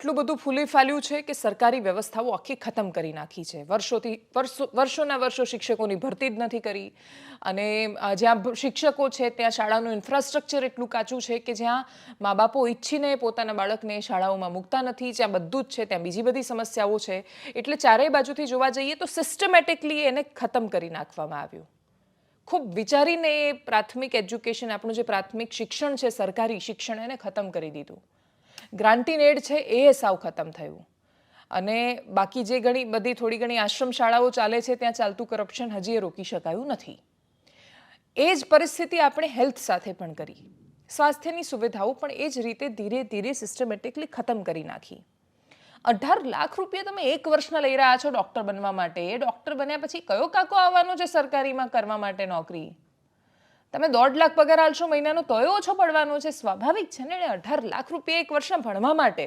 એટલું બધું ફૂલી ફાલ્યું છે કે સરકારી વ્યવસ્થાઓ આખી ખતમ કરી નાખી છે. વર્ષોથી, વર્ષો, વર્ષોના વર્ષો શિક્ષકોની ભરતી જ નથી કરી. અને જ્યાં શિક્ષકો છે, ત્યાં શાળાનું ઇન્ફ્રાસ્ટ્રક્ચર એટલું કાચું છે કે જ્યાં મા બાપો ઈચ્છીને પોતાના બાળકને શાળાઓમાં મૂકતા નથી, જ્યાં બધું જ છે, ત્યાં બીજી બધી સમસ્યાઓ છે. એટલે ચારેય બાજુથી જોવા જઈએ તો સિસ્ટમેટિકલી એને ખતમ કરી નાખવામાં આવ્યું. ખૂબ વિચારીને પ્રાથમિક એજ્યુકેશન આપણું જે પ્રાથમિક શિક્ષણ છે, સરકારી શિક્ષણ, એને ખતમ કરી દીધું. ગ્રાન્ટીન એડ છે એ સાવ ખતમ થયું. અને બાકી જે ઘણી બધી થોડી ઘણી આશ્રમ શાળાઓ ચાલે છે, ત્યાં ચાલતું કરપ્શન હજી એ રોકી શકાયું નથી. એ જ પરિસ્થિતિ આપણે હેલ્થ સાથે પણ કરી. સ્વાસ્થ્યની સુવિધાઓ પણ એ જ રીતે ધીરે ધીરે સિસ્ટમેટિકલી ખતમ કરી નાખી. અઢાર લાખ રૂપિયા તમે એક વર્ષના લઈ રહ્યા છો ડૉક્ટર બનવા માટે. એ ડૉક્ટર બન્યા પછી કયો કાકો આવવાનો છે સરકારીમાં કરવા માટે નોકરી? તમે દોઢ લાખ પગાર આલશો મહિનાનો તોય ઓછો પડવાનો છે. સ્વાભાવિક છે ને અઢાર લાખ રૂપિયા એક વર્ષના ભણવા માટે.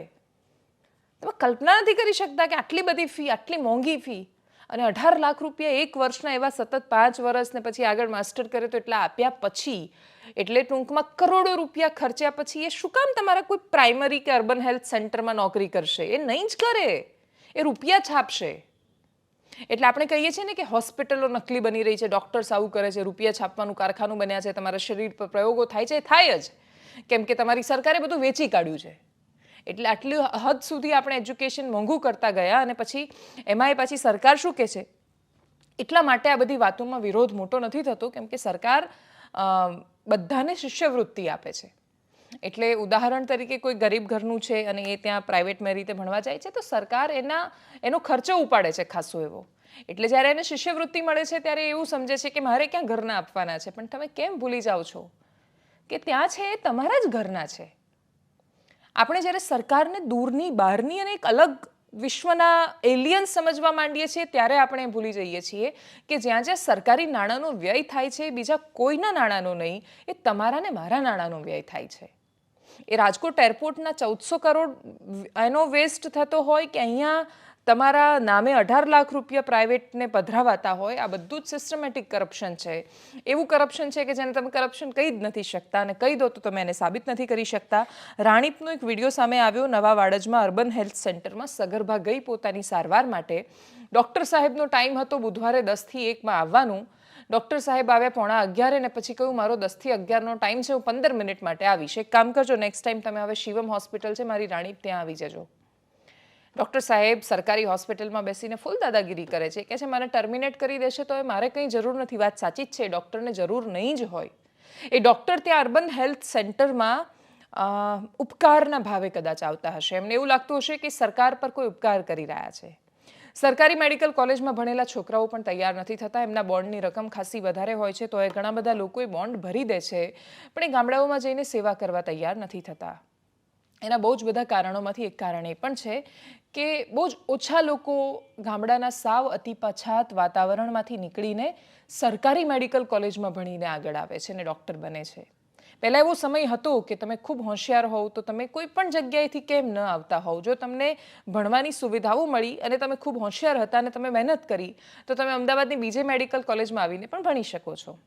તમે કલ્પના નથી કરી શકતા કે આટલી બધી ફી, આટલી મોંઘી ફી અને અઢાર લાખ રૂપિયા એક વર્ષના એવા સતત પાંચ વર્ષને પછી આગળ માસ્ટર કરે તો એટલા આપ્યા પછી, એટલે ટૂંકમાં કરોડો રૂપિયા ખર્ચ્યા પછી એ શું કામ તમારા કોઈ પ્રાઇમરી કે અર્બન હેલ્થ સેન્ટરમાં નોકરી કરશે? એ નહીં જ કરે. એ રૂપિયા છાપશે. એટલે આપણે કહીએ છીએ ને કે હોસ્પિટલો નકલી બની રહી છે, ડૉક્ટર્સ આવું કરે છે, રૂપિયા છાપવાનું કારખાનું બન્યા છે, તમારા શરીર પર પ્રયોગો થાય છે, થાય જ. કેમ કે તમારી સરકારે બધું વેચી કાઢ્યું છે. એટલે આટલી હદ સુધી આપણે એજ્યુકેશન મોંઘું કરતા ગયા અને પછી એમાં એ પાછી સરકાર શું કહે છે? એટલા માટે આ બધી વાતોમાં વિરોધ મોટો નથી થતો, કેમ કે સરકાર બધાને શિષ્યવૃત્તિ આપે છે. એટલે ઉદાહરણ તરીકે કોઈ ગરીબ ઘરનું છે અને એ ત્યાં પ્રાઇવેટમાં રીતે ભણવા જાય છે, તો સરકાર એના, એનો ખર્ચો ઉપાડે છે ખાસો એવો. એટલે જ્યારે એને શિષ્યવૃત્તિ મળે છે, ત્યારે એવું સમજે છે કે મારે ક્યાં ઘરના આપવાના છે, પણ તમે કેમ ભૂલી જાઓ છો? કે ત્યાં છે એ તમારા જ ઘરના છે. આપણે જ્યારે સરકારને દૂરની, બહારની અને એક અલગ વિશ્વના એલિયન સમજવા માંડીએ છીએ, ત્યારે આપણે ભૂલી જઈએ છીએ કે જ્યાં જ્યાં સરકારી નાણાંનો વ્યય થાય છે, બીજા કોઈના નાણાંનો નહીં, એ તમારા ને મારા નાણાંનો વ્યય થાય છે. એ રાજકોટ એરપોર્ટના ચૌદસો કરોડ એનો વેસ્ટ થતો હોય કે અહીંયા તમારા નામે અઢાર લાખ રૂપિયા પ્રાઇવેટને પધરાવાતા હોય, આ બધું જ સિસ્ટમેટિક કરપ્શન છે. એવું કરપ્શન છે કે જેને તમે કરપ્શન કહી જ નથી શકતા અને કહી દો તો તમે એને સાબિત નથી કરી શકતા. રાણીપનો એક વીડિયો સામે આવ્યો નવા વાડજમાં અર્બન હેલ્થ સેન્ટરમાં સગર્ભા ગઈ પોતાની સારવાર માટે. ડૉક્ટર સાહેબનો ટાઈમ હતો બુધવારે દસથી એકમાં આવવાનું. ડૉક્ટર સાહેબ આવ્યા પોણા અગિયારે ને પછી કહ્યું, મારો દસથી અગિયારનો ટાઈમ છે, હું પંદર મિનિટ માટે આવીશ. એક કામ કરજો નેક્સ્ટ ટાઈમ તમે હવે શિવમ હોસ્પિટલ છે, મારી રાણી ત્યાં આવી જજો. ડૉક્ટર સાહેબ સરકારી હોસ્પિટલમાં બેસીને ફૂલ દાદાગીરી કરે છે. કે છે મને ટર્મિનેટ કરી દેશે તો એ મારે કંઈ જરૂર નથી. વાત સાચી જ છે, ડૉક્ટરને જરૂર નહીં જ હોય. એ ડૉક્ટર ત્યાં અર્બન હેલ્થ સેન્ટરમાં ઉપકારના ભાવે કદાચ આવતા હશે. એમને એવું લાગતું હશે કે સરકાર પર કોઈ ઉપકાર કરી રહ્યા છે. સરકારી મેડિકલ કોલેજમાં ભણેલા છોકરાઓ પણ તૈયાર નથી થતા. એમના બોન્ડની રકમ ખાસી વધારે હોય છે તો એ ઘણા બધા લોકોએ બોન્ડ ભરી દે છે. પણ એ ગામડાઓમાં જઈને સેવા કરવા તૈયાર નથી થતા. એના બહુ જ બધા કારણોમાંથી એક કારણ એ પણ છે કે બહુ જ ઓછા લોકો ગામડાના સાવ અતિ પછાત વાતાવરણમાંથી નીકળીને સરકારી મેડિકલ કોલેજમાં ભણીને આગળ આવે છે અને ડૉક્ટર બને છે. પહેલાં એવો સમય હતો કે તમે ખૂબ હોશિયાર હોવ તો તમે કોઈ પણ જગ્યાએથી કેમ ન આવતા હોવ. જો તમને ભણવાની સુવિધાઓ મળી અને તમે ખૂબ હોશિયાર હતા અને તમે મહેનત કરી, તો તમે અમદાવાદની બીજે મેડિકલ કોલેજમાં આવીને પણ ભણી શકો છો.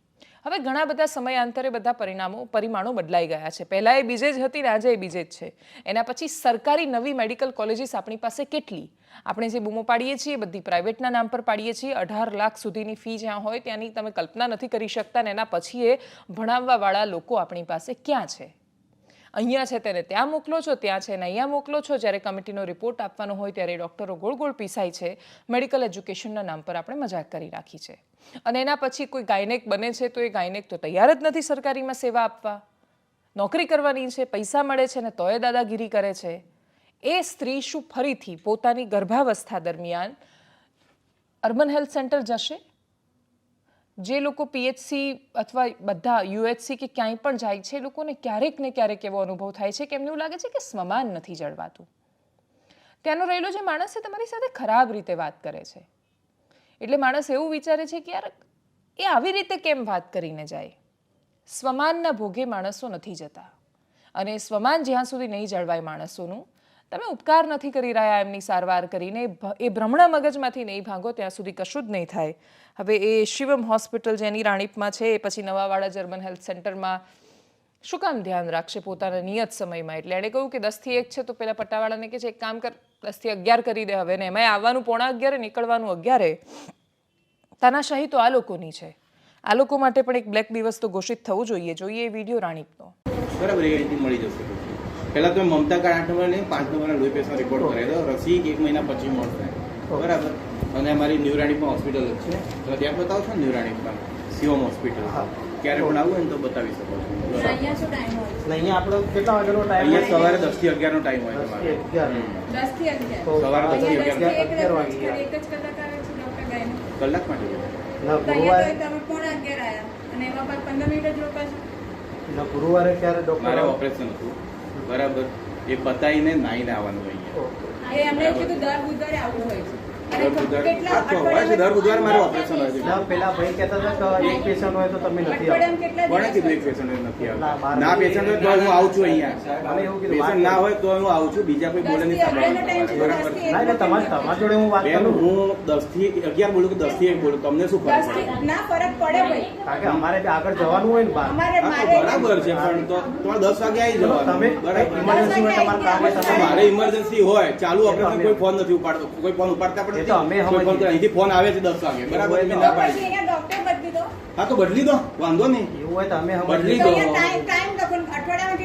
હવે ઘણા બધા સમયાંતરે બધા પરિણામો, પરિમાણો બદલાઈ ગયા છે. પહેલાં એ બીજે જ હતી ને આજે એ બીજે જ છે. એના પછી સરકારી નવી મેડિકલ કોલેજીસ આપણી પાસે કેટલી? આપણે જે બૂમો પાડીએ છીએ, બધી પ્રાઇવેટના નામ પર પાડીએ છીએ, અઢાર લાખ સુધીની ફી જ્યાં હોય ત્યાંની તમે કલ્પના નથી કરી શકતા ને એના પછી એ ભણાવવાવાળા લોકો આપણી પાસે ક્યાં છે? અહીંયા છે તેને ત્યાં મોકલો છો, ત્યાં છે ને અહીંયા મોકલો છો. જ્યારે કમિટીનો રિપોર્ટ આપવાનો હોય ત્યારે ડૉક્ટરો ગોળ ગોળ પીસાય છે. મેડિકલ એજ્યુકેશનના નામ પર આપણે મજાક કરી રાખી છે. અને એના પછી કોઈ ગાયનેક બને છે તો એ ગાયનેક તો તૈયાર જ નથી સરકારીમાં સેવા આપવા. નોકરી કરવાની છે, પૈસા મળે છે ને તોય દાદાગીરી કરે છે. એ સ્ત્રી શું ફરીથી પોતાની ગર્ભાવસ્થા દરમિયાન અર્બન હેલ્થ સેન્ટર જશે? જે લોકો પીએચસી અથવા બધા યુએચસી કે ક્યાંય પણ જાય છે, એ લોકોને ક્યારેક ને ક્યારેક એવો અનુભવ થાય છે કે એમને એવું લાગે છે કે સ્મમાન નથી જળવાતું. ત્યાંનો રહેલો જે માણસ છે, તમારી સાથે ખરાબ રીતે વાત કરે છે. એટલે માણસ એવું વિચારે છે કે યાર, એ આવી રીતે કેમ વાત કરીને જાય? સ્વમાનના ભોગે માણસો નથી જતા. અને સ્વમાન જ્યાં સુધી નહીં જળવાય માણસોનું તમે ઉપકાર નથી કરી રહ્યા એમની સારવાર કરીને એ ભ્રમણા મગજમાંથી નહીં ભાંગો, ત્યાં સુધી કશું જ નહીં થાય. હવે એ શિવમ હોસ્પિટલ જેની રાણીપમાં છે, એ પછી નવાવાડા જર્મન હેલ્થ સેન્ટરમાં શું કામ ધ્યાન રાખશે પોતાના નિયત સમયમાં? એટલે એણે કહ્યું કે દસથી એક છે તો પેલા પટ્ટાવાળાને કે છે, એક કામ કર, દસથી અગિયાર કરી દે હવે ને એમાં આવવાનું પોણા અગિયારે, નીકળવાનું અગિયારે. તાનાશાહી તો આ લોકોની છે. આ લોકો માટે પણ એક બ્લેક દિવસ તો ઘોષિત થવું જોઈએ. જોઈએ એ વીડિયો રાણીપનો. બરાબર, એ મળી જશે. પહેલા તમે મમતા કાર્ડ આઠ નંબર નહીં પાંચ નંબરના લોહી રિપોર્ટ કરાવી દો રસી એક મહિના પછી મળશે. બરાબર? અને અમારી ન્યુરાણીપમાં હોસ્પિટલ જ છે. તો ત્યાં બતાવો છો ને ન્યુરાણીપમાં શિવમ હોસ્પિટલ ક્યારે પણ આવું હોય ને તો બતાવી શકો છો. અહીંયા શું ટાઈમ હોય? અને અહીંયા આપણો કેટલા વાગ્યાનો ટાઈમ અહીંયા સવારે દસથી અગિયાર. નો ટાઈમ હોય તમારે સવારે દસથી અગિયાર. કલાક જ એક જ કલાક આવે છે ડોક્ટર ગાયનો. કલાક માટે ગુરુવારે પોણા ક્યારે ડોક્ટર ઓપરેશન હતું. બરાબર એ પતાવીને નાઈને આવવાનું હોય ઓકે. એ કીધું દર બુધવારે આવવું હોય છે પેલા ભાઈ કહેતા હતા કે એક પેશન્ટ હોય તો તમે નથી અઠવાડિયામાં આવતા. કેટલા કોણે કીધું એક હોય નથી ના, ના પેશન્ટ હોય તો હું આવું છું અહીંયા. મને એવું કીધું પેશન્ટ ના હોય તો હું આવું છું બીજા કોઈ બોલે નહીં બરાબર. તમારી તમારી જોડે હું વાત કરું? હું દસથી અગિયાર બોલું કે દસથી એક બોલું તમને શું ફરક પડે? ના ફરક પડે ભાઈ. કારણ કે અમારે આગળ જવાનું હોય ને હા, તો બરાબર છે પણ તો તમે દસ વાગે આવી જવા તમે ઇમરજન્સી હોય તમારે કામ હોય મારે ઇમરજન્સી હોય ચાલુ ઓપરેશન કોઈ ફોન નથી ઉપાડતો. કોઈ ફોન ઉપાડતા પણ એ તો અમે અહીંથી ફોન આવે છે દસ વાગે. બરાબર એવું ના પાડી પછી અહીંયા ડોક્ટર બદલી દો. હા તો બદલી દો. વાંધો નહીં. એવું હોય તો અમે બદલી દો.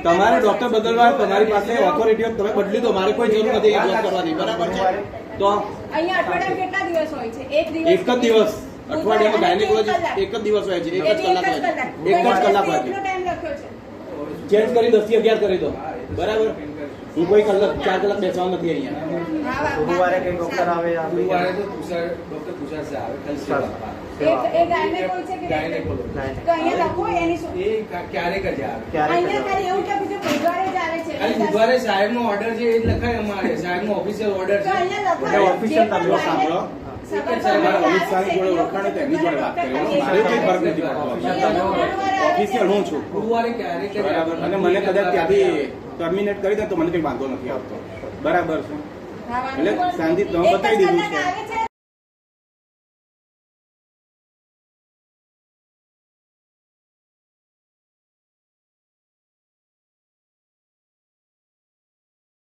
તમારે ડોક્ટર બદલવા તમારી પાસે ઓથોરિટી હોય તમે બદલી દો. મારે કોઈ જરૂર નથી એ જોબ કરવાની. બરાબર છે? તો અહીંયા અઠવાડિયામાં કેટલા દિવસ હોય છે? એક દિવસ એક જ દિવસ. અઠવાડિયામાં ગાયનેકોલોજી એક જ દિવસ હોય છે. એક જ કલાક હોય છે. એક જ કલાક હોય ચેન્જ કરી દસથી અગિયાર કરી દો. બરાબર? હું કોઈ કલાક ચાર કલાક બેસવા નથી અહીંયા. ગુરુવારે કઈ ડોક્ટર આવે આ ગુરુવારે તો તુષાર ડોક્ટર તુષાર સે આવે સેવા છે આવે. ક્યારે અહીંયા ખાલી એવું બુધવારે જ આવે છે. ખાલી બુધવારે સાહેબ નો ઓર્ડર છે એ જ લખાય અમારે. સાહેબ નો ઓફિશિયલ ઓર્ડર છે. અહીંયા લખો એટલે official તમે સાંભળો. અમિત શાહની જોડે ઓળખાણ લોકો તો એમની જોડે વાત કરી. મારે કોઈ ફરક નથી પડતો. ઓફિસિયલ હું છું. બરાબર. અને મને કદાચ ત્યાંથી ટર્મિનેટ કરી દે તો મને કઈ વાંધો નથી આવતો. બરાબર છે. એટલે. શાંતિ તમે બતાવી દીધું છે